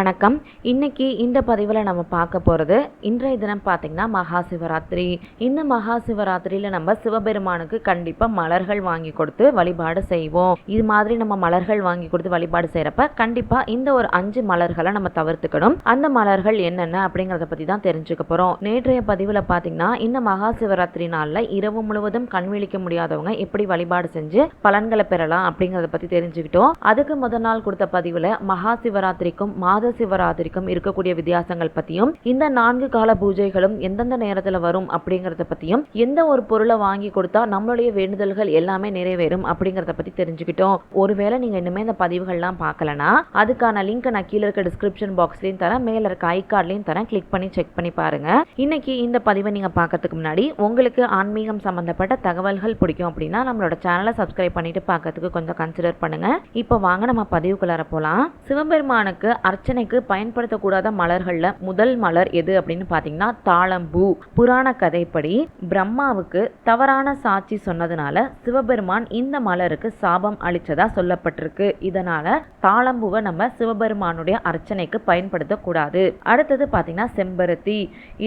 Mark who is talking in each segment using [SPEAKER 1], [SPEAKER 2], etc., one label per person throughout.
[SPEAKER 1] வணக்கம். இன்னைக்கு இந்த பதிவில் நம்ம பார்க்க போகிறது இன்றைய தினம் பார்த்திங்கன்னா மகா சிவராத்திரி இந்த மகா சிவராத்திரியில் நம்ம சிவபெருமானுக்கு கண்டிப்பாக மலர்கள் வாங்கி கொடுத்து வழிபாடு செய்வோம். இது மாதிரி நம்ம மலர்கள் வாங்கி கொடுத்து வழிபாடு செய்கிறப்ப கண்டிப்பாக இந்த ஒரு அஞ்சு மலர்களை நம்ம தவிர்த்துக்கணும். அந்த மலர்கள் என்னென்ன அப்படிங்கிறத பற்றி தான் தெரிஞ்சுக்க போகிறோம் நேற்றைய பதிவில் பார்த்திங்கன்னா இந்த மகா சிவராத்திரி நாளில் இரவு முழுவதும் கண் விழிக்க முடியாதவங்க எப்படி வழிபாடு செஞ்சு பலன்களை பெறலாம் அப்படிங்கிறத பற்றி தெரிஞ்சுக்கிட்டோம். அதுக்கு முதல் நாள் கொடுத்த பதிவில் மகா சிவராத்திரிக்கும் மாத சிவராத்திரிக்கும் இருக்கக்கூடிய வித்தியாசங்கள் பற்றியும் இந்த நான்கு கால பூஜைகளும் எந்தெந்த நேரத்தில் வரும் அப்படிங்கிறத பற்றியும் எந்த ஒரு பொருளை வாங்கி கொடுத்தா நம்மளுடைய வேண்டுதல்கள் எல்லாமே நிறைவேறும் அப்படிங்கிறத பற்றி தெரிஞ்சுக்கிட்டோம். ஒருவேளை நீங்கள் இனிமேல் இந்த பதிவுகள்லாம் பார்க்கலனா அதுக்கான லிங்க் நான் கீழே இருக்க டிஸ்கிரிப்ஷன் பாக்ஸ்லையும் தரேன் மேலே இருக்க ஐ கார்ட்லையும் தரேன். கிளிக் பண்ணி செக் பண்ணி பாருங்க. இன்னைக்கு இந்த பதிவை நீங்கள் பார்க்கறதுக்கு முன்னாடி உங்களுக்கு ஆன்மீகம் சம்மந்தப்பட்ட தகவல்கள் பிடிக்கும் அப்படின்னா நம்மளோட சேனலை சப்ஸ்கிரைப் பண்ணிட்டு பார்க்கறதுக்கு கொஞ்சம் கன்சிடர் பண்ணுங்க. இப்போ வாங்க நம்ம பதிவுக்குள்ளார போகலாம் சிவபெருமானுக்கு அர்ச்சனை அர்ச்சனைக்கு பயன்படுத்தக்கூடாத மலர்களில் முதல் மலர் எது அப்படின்னு பார்த்தீங்கன்னா தாளம்பூ. புராண கதைப்படி பிரம்மாவுக்கு தவறான சாட்சி சொன்னதுனால சிவபெருமான் இந்த மலருக்கு சாபம் அளிச்சதா சொல்லப்பட்டிருக்கு. இதனால தாளம்பூவை நம்ம சிவபெருமானுடைய அர்ச்சனைக்கு பயன்படுத்தக்கூடாது. அடுத்தது பார்த்தீங்கன்னா செம்பருத்தி.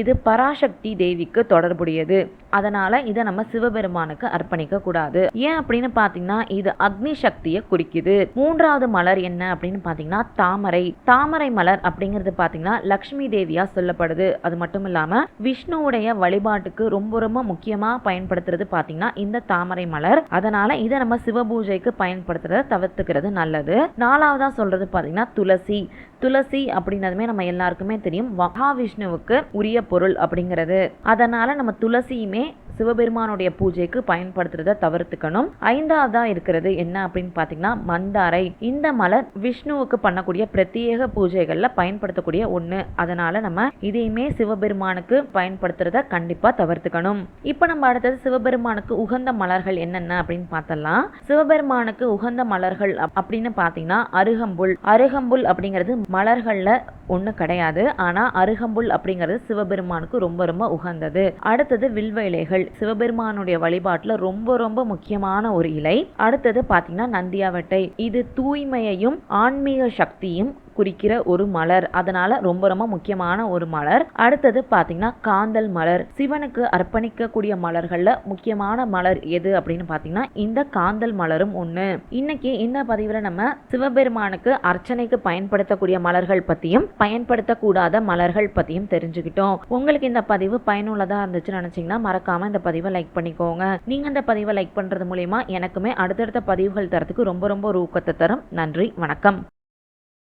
[SPEAKER 1] இது பராசக்தி தேவிக்கு தொடர்புடையது. அதனால இதை நம்ம சிவபெருமானுக்கு அர்ப்பணிக்க கூடாது. ஏன் அப்படின்னு பார்த்தீங்கன்னா இது அக்னி சக்தியை குறிக்குது. மூன்றாவது மலர் என்ன அப்படின்னு பார்த்தீங்கன்னா தாமரை. தாமரை மலர் அப்படிங்கிறது பார்த்தீங்கன்னா லக்ஷ்மி தேவியா சொல்லப்படுது. அது மட்டும் இல்லாம விஷ்ணுவுடைய வழிபாட்டுக்கு ரொம்ப ரொம்ப முக்கியமா பயன்படுத்துறது பார்த்தீங்கன்னா இந்த தாமரை மலர். அதனால இதை நம்ம சிவ பூஜைக்கு பயன்படுத்துறத தவிர்த்துக்கிறது நல்லது. நாலாவதா சொல்றது பார்த்தீங்கன்னா துளசி. துளசி அப்படின்னதுமே நம்ம எல்லாருக்குமே தெரியும். மகாவிஷ்ணுவுக்கு உரிய பொருள் அப்படிங்கிறது. அதனால நம்ம துளசியுமே சிவபெருமானுடைய பூஜைக்கு பயன்படுத்துறத தவிர்த்துக்கணும். ஐந்தாவதா இருக்கிறது என்ன அப்படின்னு பார்த்தீங்கன்னா மந்தாரை. இந்த மலர் விஷ்ணுவுக்கு பண்ணக்கூடிய பிரத்யேக பூஜைகளில் பயன்படுத்தக்கூடிய ஒன்று அதனால நம்ம இதையுமே சிவபெருமானுக்கு பயன்படுத்துறத கண்டிப்பாக தவிர்த்துக்கணும். இப்போ நம்ம அடுத்தது சிவபெருமானுக்கு உகந்த மலர்கள் என்னென்ன அப்படின்னு பார்த்தலாம் சிவபெருமானுக்கு உகந்த மலர்கள் அப்படின்னு பார்த்தீங்கன்னா அருகம்புல். அருகம்புல் அப்படிங்கிறது மலர்களில் ஒன்றும் கிடையாது. ஆனால் அருகம்புல் அப்படிங்கிறது சிவபெருமானுக்கு ரொம்ப ரொம்ப உகந்தது. அடுத்தது வில்வ இலைகள் சிவபெருமானுடைய வழிபாட்டில் ரொம்ப ரொம்ப முக்கியமான ஒரு இலை. அடுத்தது பார்த்தீங்கன்னா நந்தியாவட்டை. இது தூய்மையையும் ஆன்மீக சக்தியும் குறிக்கிற ஒரு மலர். அதனால ரொம்ப ரொம்ப முக்கியமான ஒரு மலர். அடுத்தது பார்த்தீங்கன்னா காந்தல் மலர். சிவனுக்கு அர்ப்பணிக்கக்கூடிய மலர்கள்ல முக்கியமான மலர் எது அப்படின்னு பார்த்தீங்கன்னா இந்த காந்தல் மலரும் ஒன்று இன்னைக்கு இந்த பதிவில் நம்ம சிவபெருமானுக்கு அர்ச்சனைக்கு பயன்படுத்தக்கூடிய மலர்கள் பற்றியும் பயன்படுத்தக்கூடாத மலர்கள் பற்றியும் தெரிஞ்சுக்கிட்டோம். உங்களுக்கு இந்த பதிவு பயனுள்ளதாக இருந்துச்சுன்னு நினச்சிங்கன்னா மறக்காம இந்த பதிவை லைக் பண்ணிக்கோங்க. நீங்கள் இந்த பதிவை லைக் பண்ணுறது மூலயமா எனக்குமே அடுத்தடுத்த பதிவுகள் தரத்துக்கு ரொம்ப ரொம்ப ஒரு ஊக்கத்தை தரும். நன்றி வணக்கம்.